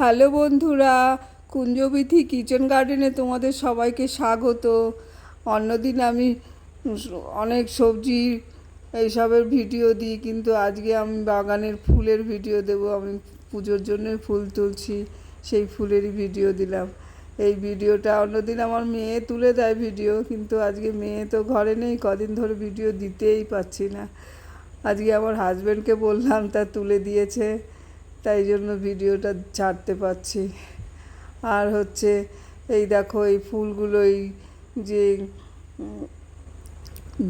Hello বন্ধুরা কুঞ্জবিথি kitchen গার্ডেনে তোমাদের সবাইকে স্বাগত। অন্যদিন আমি অনেক সবজি এইসবের ভিডিও দিই, কিন্তু আজকে আমি বাগানের ফুলের ভিডিও দেব। আমি পুজোর জন্য ফুল তুলছি, সেই ফুলেরই ভিডিও দিলাম। এই ভিডিওটা অন্যদিন আমার মেয়ে তুলে দেয় ভিডিও, কিন্তু আজকে মেয়ে তো ঘরে নেই, কদিন ধরে ভিডিও দিতেই পাচ্ছি না। আজকে আমার হাজব্যান্ডকে বললাম, তা তুলে দিয়েছে। তাই জন্য ভিডিওটা ছাড়তে পারছি। আর হচ্ছে এই দেখো, এই ফুলগুলো, এই যে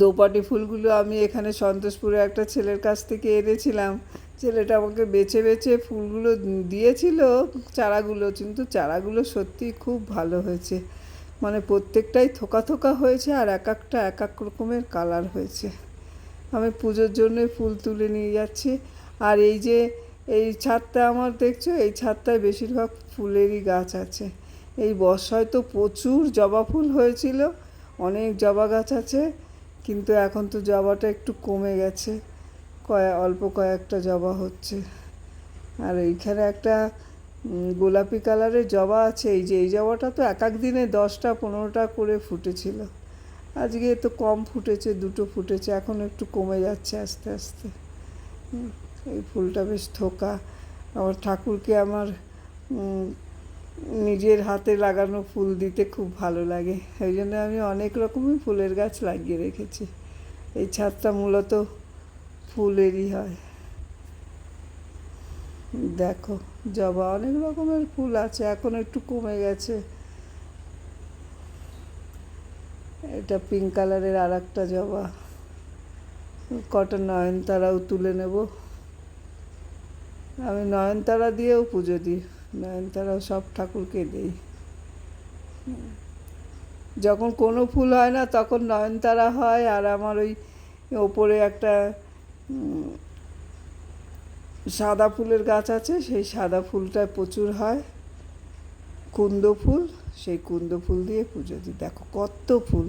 দোপাটি ফুলগুলো আমি এখানে সন্তোষপুরে একটা ছেলের কাছ থেকে এনেছিলাম। ছেলেটা আমাকে বেছে বেছে ফুলগুলো দিয়েছিল, চারাগুলো, কিন্তু চারাগুলো সত্যি খুব ভালো হয়েছে। মানে প্রত্যেকটাই থোকা থোকা হয়েছে আর এক একটা, এক এক রকমের কালার হয়েছে। আমি পুজোর জন্য ফুল তুলে নিয়ে যাচ্ছি। আর এই যে এই ছাদটা আমার দেখছ? এই ছাদটায় বেশিরভাগ ফুলেরই গাছ আছে। এই বর্ষায় তো প্রচুর জবা ফুল হয়েছিল, অনেক জবা গাছ আছে, কিন্তু এখন তো জবাটা একটু কমে গেছে। কয়েক অল্প কয়েকটা জবা হচ্ছে। আর এইখানে একটা গোলাপি কালারের জবা আছে। এই যে, এই জবাটা তো এক এক দিনে দশটা, পনেরোটা করে ফুটেছিল। আজকে তো কম ফুটেছে, দুটো ফুটেছে, এখন একটু কমে যাচ্ছে আস্তে আস্তে। এই ফুলটা বেশ থোকা। আমার ঠাকুরকে আমার নিজের হাতে লাগানো ফুল দিতে খুব ভালো লাগে। এই জন্য আমি অনেক রকমই ফুলের গাছ লাগিয়ে রেখেছি। এই ছাদটা মূলত ফুলেরই হয়। দেখো, জবা অনেক রকমের ফুল আছে, এখন একটু কমে গেছে। এটা পিঙ্ক কালারের আর একটা জবা। কটা নয়নতারাও তুলে নেব। আমি নয়নতারা দিয়েও পুজো দিই নয়নতারাও সব ঠাকুরকে দিই। যখন কোনো ফুল হয় না তখন নয়নতারা হয়, আর আমার ওই ওপরে একটা সাদা ফুলের গাছ আছে, সেই সাদা ফুলটা প্রচুর হয়। কুন্দ ফুল, সেই কুন্দ ফুল দিয়ে পুজো দিই। দেখো কত ফুল।